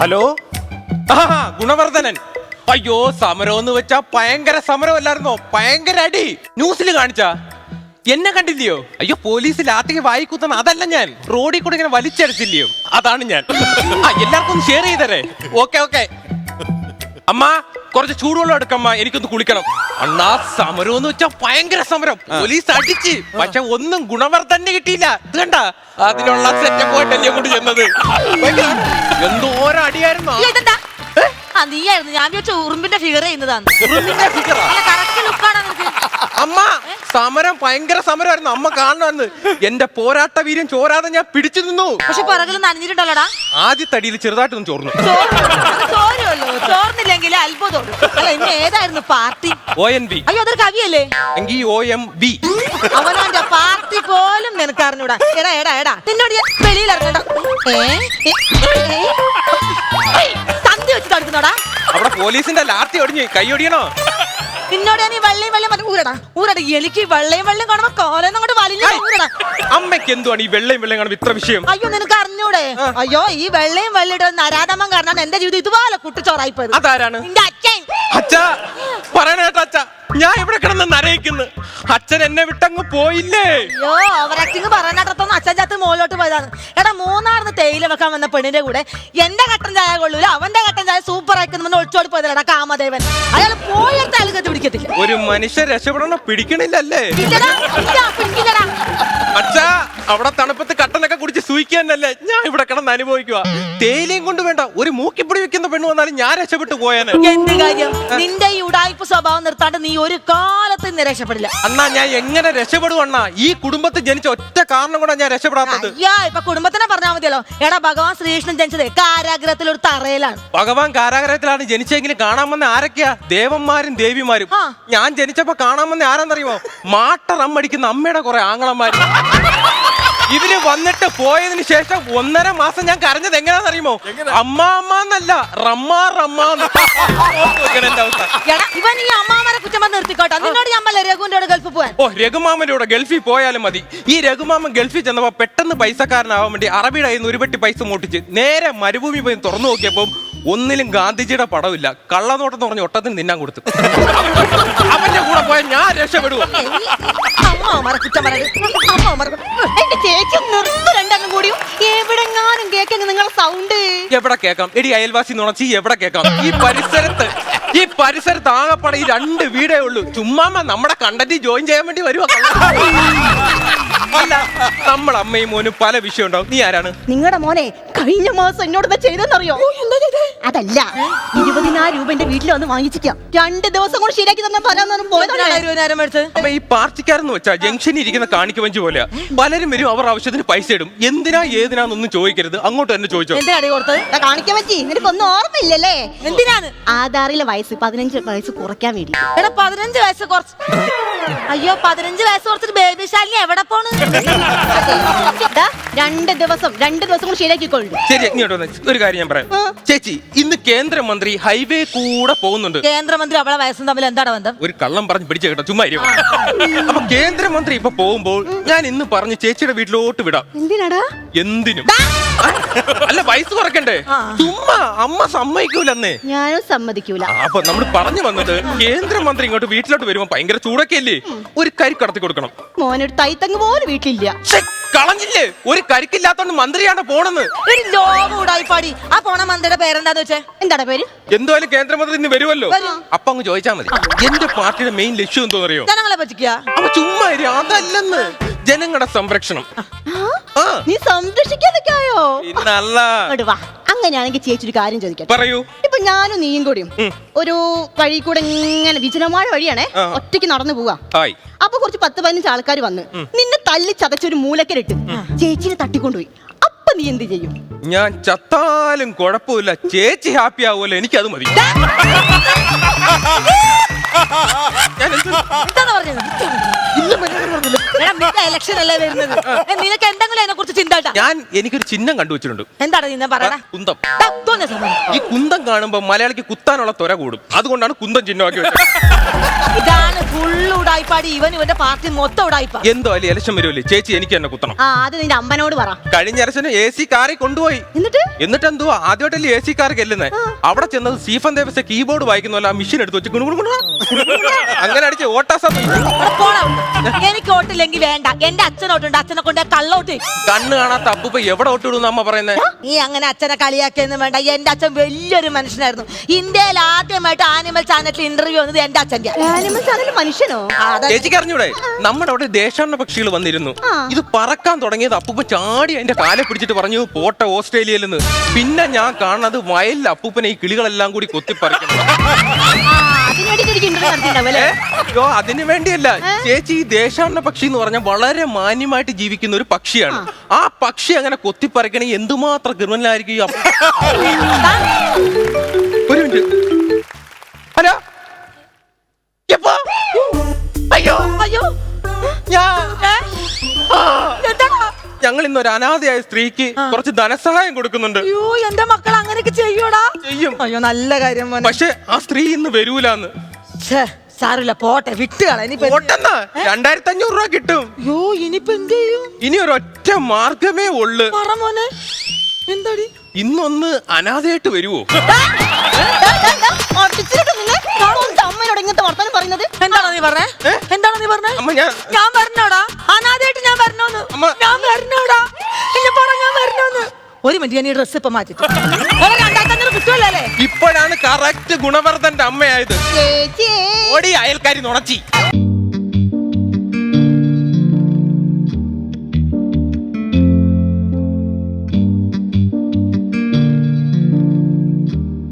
Hello? ആ ഗുണവർദ്ധനൻ. അയ്യോ സമരം എന്ന് വെച്ചാ ഭയങ്കര സമരമല്ലായിരുന്നോ? ഭയങ്കര അടി. ന്യൂസിൽ കാണിച്ചാ. എന്നെ കണ്ടില്ലയോ? അയ്യോ പോലീസ് ലാത്തിക്ക് വായിക്കുത്തണം അതല്ല ഞാൻ. റോഡിൽ കൂടെ ഇങ്ങനെ വലിച്ചടിച്ചില്ലയോ? അതാണ് ഞാൻ. ആ എല്ലാവർക്കും ഷെയർ ചെയ്തരേ. ഓക്കെ ഓക്കെ അമ്മ കുറച്ച് ചൂടുവെള്ളം എടുക്കമ്മ എനിക്കൊന്ന് കുളിക്കണം. അണ്ണാ സമരം എന്ന് വെച്ചാ ഭയങ്കര സമരം. പോലീസ് അടിച്ച്. പക്ഷെ ഒന്നും ഗുണവർദ്ധന്നെ കിട്ടിയില്ല. ഇത് കണ്ട? അതിനുള്ള സെറ്റപ്പ് കൊണ്ട് ചെന്നത്. എന്തോരം അടിയായിരുന്നു ഇല്ല, ഇതെന്താ ആ നീയായിരുന്നു. ഞാൻ വിചാരിച്ച ഉറുമ്പിന്റെ ഫിഗർ ചെയ്യുന്നതാണ്. ഉറുമ്പിന്റെ figure ആ. അല്ല കറക്റ്റ് ലുക്കാണ് നിനക്ക്? അമ്മ സമരം ഭയങ്കര സമരമായിരുന്നു. അമ്മ കാണണമെന്ന് എന്റെ പോരാട്ട വീര്യം ചോരാതെ ഞാൻ പിടിച്ചു നിന്നു. പക്ഷെ പിറകിൽ നനഞ്ഞിട്ടുണ്ടല്ലോടാ ആദ്യത്തടിയിൽ ചെറുതായിട്ടൊന്ന് ചോർന്നു. ചോർന്നില്ലെങ്കിൽ അത്ഭുതം അല്ല ഇന്ന് ഏതായിരുന്നു പാർട്ടി? ഒ എൻ ബി അയ്യോ അതൊരു കവിയല്ലേ? എങ്കിൽ ഒ എം ബി അവനവന്റെ പാർട്ടി പോലും നിനക്ക് അറിഞ്ഞൂടാ. എടാ എടാ എടാ നിന്നോട് ഞാൻ വെളിയിൽ ഇറങ്ങണ്ട തന്തി വെച്ച് തടുക്കുന്നോടാ അവിടെ പോലീസിന്റെ ലാത്തി ഒടിഞ്ഞ് കൈ ഒടിയണോ? നിന്നോട് ഞാൻ ഈ വെള്ളയും വെള്ളം പറഞ്ഞു ഊരടാ. ഊരടാ. എനിക്ക് ഈ വെള്ളയും വെള്ളം കാണുമ്പോ കോലെന്നും അങ്ങോട്ട് വലിഞ്ഞ ഊരടാ. അമ്മയ്ക്ക് എന്തുവാണ് ഈ വെള്ളയും വെള്ളയും കാണുമ്പോ ഇത്ര വിഷയം? അയ്യോ നിനക്ക് അറിഞ്ഞൂടെ? അയ്യോ ഈ വെള്ളയും വെള്ളിയുടെ നരാധമം കാരണം എന്റെ ജീവിതം ഇതുപോലെ കുട്ടിച്ചോറായി പോയത് അതാരാണ്? നിന്റെ അച്ഛൻ. അച്ഛാ പറയണ അച്ഛാ. ഞാൻ ഇവിടെ കിടന്ന് നരയിക്കുന്നു. അച്ഛൻ എന്നെ വിട്ടങ്ങ് പോയില്ലേ? അയ്യോ ഓവർ ആക്ടിങ് പറയാനാട്ടത്തൊന്നും അച്ഛൻ ചാത്ത് മുകളിലോട്ട് പോയതാണ്. എടാ മൂന്നാറിന്ന് തേയില വെക്കാൻ വന്ന പെണ്ണിന്റെ കൂടെ എന്റെ കട്ടൻ ചായ കൊള്ളൂല അവന്റെ കട്ടൻ ചായ സൂപ്പർ ആയിക്കുന്ന ഒളിച്ചോടി പോയതല്ലടാ കാമദേവൻ. അയാൾ പോയെടുത്ത് അയാൾ കത്തി പിടിക്കത്തില്ല. ഒരു മനുഷ്യൻ രക്ഷപ്പെടണ പിടിക്കണില്ലല്ലേ? ഇല്ലടാ, ഇല്ല, പിടിക്കില്ലടാ. അച്ഛാ അവിടെ തണുപ്പത്ത് കട്ടനൊക്കെ കുടിച്ച് സൂയിക്കാനല്ലേ ഞാൻ ഇവിടെ കിടന്ന് അനുഭവിക്കുക തേയിലയും കൊണ്ട് വേണ്ട ഒരു മൂക്കിപ്പൊടി വെക്കുന്ന പെണ്ണ് വന്നാലും ഞാൻ രക്ഷപ്പെട്ടു പോയാന്. എന്ത് കാര്യം? നിന്റെ ഈ ഉടായ്പ സ്വഭാവം നിർത്താണ്ട് നീ ഒരു കാലത്ത് ഇന്ന് രക്ഷപ്പെടില്ല. അണ്ണാ ഞാൻ എങ്ങനെ രക്ഷപ്പെടും അണ്ണാ? ഈ കുടുംബത്തിൽ ജനിച്ച ഒറ്റ കാരണം കൊണ്ടാണ് ഞാൻ രക്ഷപ്പെടാത്തത്. അയ്യാ ഇപ്പൊ കുടുംബത്തിനെ പറഞ്ഞാൽ മതിയല്ലോ. എടാ ഭഗവാൻ ശ്രീകൃഷ്ണൻ ജനിച്ചത് കാരാഗ്രഹത്തിൽ ഒരു തറയിലാണ്. ഭഗവാൻ കാരാഗ്രഹത്തിലാണ് ജനിച്ചെങ്കിലും കാണാൻ വന്ന ആരൊക്കെയാ? ദേവന്മാരും ദേവിമാരും. ആ. ഞാൻ ജനിച്ചപ്പോ കാണാൻ വന്ന ആരാന്നറിയുമോ? മാട്ടറമ്മടിക്കുന്ന അമ്മയുടെ കുറെ ആങ്ങളന്മാര്. ഇവർ വന്നിട്ട് പോയതിനു ശേഷം ഒന്നര മാസം ഞാൻ കരഞ്ഞത് എങ്ങനെയാണെന്നറിയുമോ അമ്മ അമ്മ എന്നല്ല റമ്മ റമ്മ ഇവൻ ഈ അമ്മാമനെ കുറ്റം പറഞ്ഞ് നിർത്തിക്കോട്ടെ. നിന്നോട് ഞമ്മല്ല അമ്മല്ലേ രഘുവിന്റെ കൂടെ ഗൾഫ് പോവാൻ? ഓ രഘുമാമന്റെ കൂടെ ഗൾഫിൽ പോയാലും മതി. ഈ രഘുമാമൻ ഗൾഫിൽ ചെന്നപ്പോ പെട്ടെന്ന് പൈസക്കാരനാവാൻ വേണ്ടി അറബിയുടെ കയ്യിൽ നിന്ന് ഒരു പെട്ടി പൈസ മോട്ടിച്ച് നേരെ മരുഭൂമി പോയി തുറന്നു നോക്കിയപ്പോ ഒന്നിലും ഗാന്ധിജിയുടെ പടമില്ല കള്ളനോട്ടം എന്ന് പറഞ്ഞ ഒട്ടത്തിന് നിന്നാൻ കൊടുത്തു. അവന്റെ കൂടെ പോയ ഞാൻ രക്ഷപ്പെടുവോ? അമ്മാവന്മാരെ കുറ്റം പറയരുത്. അമ്മാവന്മാരെ കുറ്റം- എന്റെ ചേച്ചി നിർത്ത് രണ്ടെണ്ണം കൂടിയും എവിടെങ്ങാനും കേൾക്കുന്നു നിങ്ങളെ സൗണ്ട് എവിടെ കേക്കാം എടി അയൽവാസി നുണച്ചി എവിടെ കേക്കാം ഈ പരിസരത്ത് ഈ പരിസരത്ത് ആകപ്പാടെ ഈ രണ്ട് വീടേ ഉള്ളൂ. ചുമ്മാമ്മ നമ്മുടെ കണ്ടന്റ് ജോയിൻ ചെയ്യാൻ വേണ്ടി വരുവാ. അല്ല നമ്മളമ്മയും മോനും പല വിഷയം ഉണ്ടാവും. നീ ആരാണ്? നിങ്ങളുടെ മോനെ കഴിഞ്ഞ മാസം എന്നോട് എന്താ ചെയ്തെന്നറിയോ അതല്ല ഇരുപതിനായിരം രൂപ എന്റെ വീട്ടിൽ വന്ന് വാങ്ങിച്ചിരിക്കാം. രണ്ട് ദിവസം കൊണ്ട് ശരിയാക്കി തന്നെ ഇരുപതിനായിരം എടുത്ത് അപ്പൊ ഈ പാർട്ടിക്കാരെന്ന് വെച്ചാ ജംഗ്ഷനിൽ ഇരിക്കുന്ന കാണിക്ക വഞ്ചി പോലെയാ. പലരും വരും അവർ ആവശ്യത്തിന് പൈസ ഇടും. എന്തിനാ ഏതിനാന്നൊന്നും ചോദിക്കരുത്. അങ്ങോട്ട് തന്നെ ചോദിച്ചോ. എന്തിനാടി കൊടുത്തത്? കാണിക്കാൻ പറ്റി നിനക്കൊന്നും ഓർമ്മയില്ലല്ലേ? എന്തിനാണ്? ആധാറിലെ വയസ്സ് പതിനഞ്ച് വയസ്സ് കുറയ്ക്കാൻ വേണ്ടി. എടാ പതിനഞ്ച് വയസ്സ് കുറച്ച്. അയ്യോ പതിനഞ്ച് വയസ്സ് കുറച്ചിട്ട് ബേബി ശാലിനി എവിടെ പോണ്? രണ്ട് ദിവസം രണ്ട് ദിവസം കൂടി ശരിയാക്കിക്കൊള്ളു ശരി ഇങ്ങോട്ട് വന്നേ. ഒരു കാര്യം ഞാൻ പറയാം. ചേച്ചി ഇന്ന് കേന്ദ്രമന്ത്രി ഹൈവേ കൂടെ പോകുന്നുണ്ട്. കേന്ദ്രമന്ത്രി അവളെ വയസ്സും തമ്മിൽ എന്താണ് ബന്ധം? ഒരു കള്ളം പറഞ്ഞ് പിടിച്ച കേട്ടോ ചുമ്മാ ഇരിക്ക്. അപ്പൊ കേന്ദ്രമന്ത്രി ഇപ്പൊ പോകുമ്പോൾ ഞാൻ ഇന്ന് പറഞ്ഞ് ചേച്ചിയുടെ വീട്ടിലോട്ട് വിടാം. എന്തിനാടാ? എന്തിനും. അല്ല വയസ്സ് കുറക്കണ്ടേ. ചുമ്മാ അമ്മ സമ്മതിക്കൂലെന്നേ. ഞാനും സമ്മതിക്കൂല. അപ്പൊ നമ്മൾ പറഞ്ഞു വന്നത് കേന്ദ്രമന്ത്രി ഇങ്ങോട്ട് വീട്ടിലോട്ട് വരുമ്പോ ഭയങ്കര ചൂടൊക്കെ അല്ലേ ഒരു കരി കടത്തി കൊടുക്കണം. മോനൊരു തൈത്തങ്ങ് പോലും വീട്ടിലില്ല. കളഞ്ഞില്ലേ? ഒരു കരിക്കില്ലാത്തോണ്ട് മന്ത്രിയാണ് പോണെന്ന് ഒരു ലോകം ഉടായിപ്പാടി. ആ പോണ മന്ത്രിയുടെ പേരെന്താന്ന് വെച്ചേ? എന്താണ് പേര്? എന്തായാലും കേന്ദ്രമന്ത്രി ഇന്ന് വരുമല്ലോ. വരും. അപ്പൊ അങ്ങ് ചോദിച്ചാ മതി. എന്റെ പാർട്ടിയുടെ മെയിൻ ലക്ഷ്യം എന്തോന്നറിയോ? ജനങ്ങളെ പറ്റിക്കുക അപ്പൊ ചുമ്മാ അതല്ലെന്ന്. ജനങ്ങളുടെ സംരക്ഷണം. നീ ആയോ ഇന്നല്ല ഇങ്ങോട്ട് വാ അങ്ങനെയാണെങ്കിൽ ചേച്ചി ഒരു കാര്യം ചോദിക്കട്ടെ പറയൂ ഇപ്പൊ ഞാനും നീയും കൂടിയും ഒരു വഴി കൂടെ ഇങ്ങനെ വിജനമായ വഴിയാണേ. ഒറ്റയ്ക്ക് നടന്നു പോവാ അപ്പൊ കുറച്ച് പത്ത് പതിനഞ്ച് ആൾക്കാർ വന്ന് നിന്നെ തല്ലി ചതച്ചൊരു മൂലക്കലിട്ട് ചേച്ചിനെ തട്ടിക്കൊണ്ടുപോയി അപ്പൊ നീ എന്ത് ചെയ്യും ഞാൻ ചത്താലും കുഴപ്പമില്ല ചേച്ചി ഹാപ്പി ആവുമല്ലോ എനിക്കത് മതി ഞാൻ എന്ത് അതിനെ കുറിച്ച് ചിന്ത ഉണ്ടാ? ഞാൻ എനിക്കൊരു ചിഹ്നം കണ്ടുവച്ചിട്ടുണ്ട്. എന്താണ് നിന്നെ പറയണ? കുന്തം. തോന്നിയ സമയം ഈ കുന്തം കാണുമ്പോ മലയാളിക്ക് കുത്താനുള്ള തുര കൂടും. അതുകൊണ്ടാണ് കുന്തം ചിഹ്നമാക്കി വെച്ചത്. ഇതാണ് ഫുള്ള് ഉടായിപ്പാടി ഇവൻ ഇവന്റെ പാർട്ടി മൊത്തം ഉടായിപ്പ. എന്തോ അല്ലേ ഇലക്ഷൻ വരുമല്ലേ? ചേച്ചി എനിക്ക് എന്നെ കുത്തണം. ആ അത് നിന്റെ അമ്മനോട് പറ. കഴിഞ്ഞ ഇലക്ഷന് എ സി കാറിൽ കൊണ്ടുപോയി. എന്നിട്ട്? എന്നിട്ട് എന്തോ ആദ്യമായിട്ടല്ലേ എ സി കാർ കെല്ലുന്നേ? അവിടെ ചെന്നത് സീഫൻ ദേവസ്യ കീബോർഡ് വായിക്കുന്ന ആ മെഷീൻ എടുത്ത് വെച്ച് ഗുണു ഗുണു ഗുണു അങ്ങനെ അടിച്ച് പോടാ. അവിടുന്ന്. എനിക്ക് ഓട്ടില്ലെങ്കിൽ വേണ്ട. എന്റെ അച്ഛനോട്ടുണ്ട്. അച്ഛനെ കൊണ്ട് കള്ളോട്ട് കണ്ണ് കാണാത്ത അപ്പൂപ്പ എവിടെ ഒട്ടിടുന്ന അമ്മ പറയുന്നത് നീ അങ്ങനെ അച്ഛനെ കളിയാക്കിയെന്ന് വേണ്ട. എന്റെ അച്ഛൻ വലിയൊരു മനുഷ്യനായിരുന്നു. ഇന്ത്യയിൽ ആദ്യമായിട്ട് ചാനലിൽ ഇന്റർവ്യൂ വന്നത് എന്റെ അച്ഛന്റെ ആനിമൽ ചാനൽ മനുഷ്യനോ? ചേച്ചിക്ക് അറിഞ്ഞൂടെ നമ്മുടെ അവിടെ ദേശാടന പക്ഷികൾ വന്നിരുന്നു. ഇത് പറക്കാൻ തുടങ്ങിയത് അപ്പൂപ്പ ചാടി അതിന്റെ കാലെ പിടിച്ചിട്ട് പറഞ്ഞു പോട്ടെ ഓസ്ട്രേലിയയിൽ നിന്ന് പിന്നെ ഞാൻ കാണുന്നത് വയലിൽ അപ്പൂപ്പനെ ഈ കിളികളെല്ലാം കൂടി കൊത്തിപ്പറിക്കണം നടത്തിണ്ടാവല്ലേ അയ്യോ അതിനു വേണ്ടിയല്ല. ചേച്ചി ഈ ദേശാടന പക്ഷി എന്ന് പറഞ്ഞാൽ വളരെ മാന്യമായിട്ട് ജീവിക്കുന്ന ഒരു പക്ഷിയാണ്. ആ. പക്ഷി അങ്ങനെ കൊത്തിപ്പറിക്കണേ എന്തുമാത്രം ക്രിമിനലായിരിക്കും ഒരു മിനിറ്റ്. ഞങ്ങൾ ഇന്ന് ഒരു അനാഥയായ സ്ത്രീക്ക് കുറച്ച് ധനസഹായം കൊടുക്കുന്നുണ്ട്. അയ്യോ എന്റെ മക്കൾ അങ്ങനെയൊക്കെ ചെയ്യൂടാ ചെയ്യും. അയ്യോ നല്ല കാര്യം മോനെ. പക്ഷെ ആ സ്ത്രീ ഇന്ന് വരൂലെന്ന്. ഛേ, സാരമില്ല പോട്ടെ വിട്ടുകള ഇനിയിപ്പോ എന്ത് ഓട്ടെന്നാ രണ്ടായിരത്തി അഞ്ഞൂറ് രൂപ കിട്ടും. അയ്യോ ഇനിയിപ്പോ എന്ത് ചെയ്യും? ഇനി ഒരു ഒറ്റ മാർഗമേ ഉള്ളു. പറ മോനെ. എന്താടി? ഇന്നൊന്ന് അനാഥയായിട്ട് വരുവോ? അമ്മയോട് ഇങ്ങനത്തെ വർത്താനം പറയുന്നത്? എന്താണോ നീ പറഞ്ഞേ? എന്താണോ നീ പറഞ്ഞേ? അമ്മ ഞാൻ ഞാൻ വരണോടാ. അനാഥായിട്ട് ഞാൻ വരണോന്ന്. അമ്മ. ഞാൻ വരണോടാ. എന്നെ പറ ഞാൻ വരണോന്ന്. ഒരു മിനിറ്റ് ഞാൻ ഈ ഡ്രസ് ഇപ്പൊ മാറ്റിട്ട് രണ്ടായിരത്തി അഞ്ഞൂറ് കിട്ടുമല്ലേ ഇപ്പോഴാണ് കറക്റ്റ് ഗുണവർദ്ധന്റെ അമ്മയായത്. ചേച്ചി. ഓടി അയൽക്കാരി നുണച്ചി.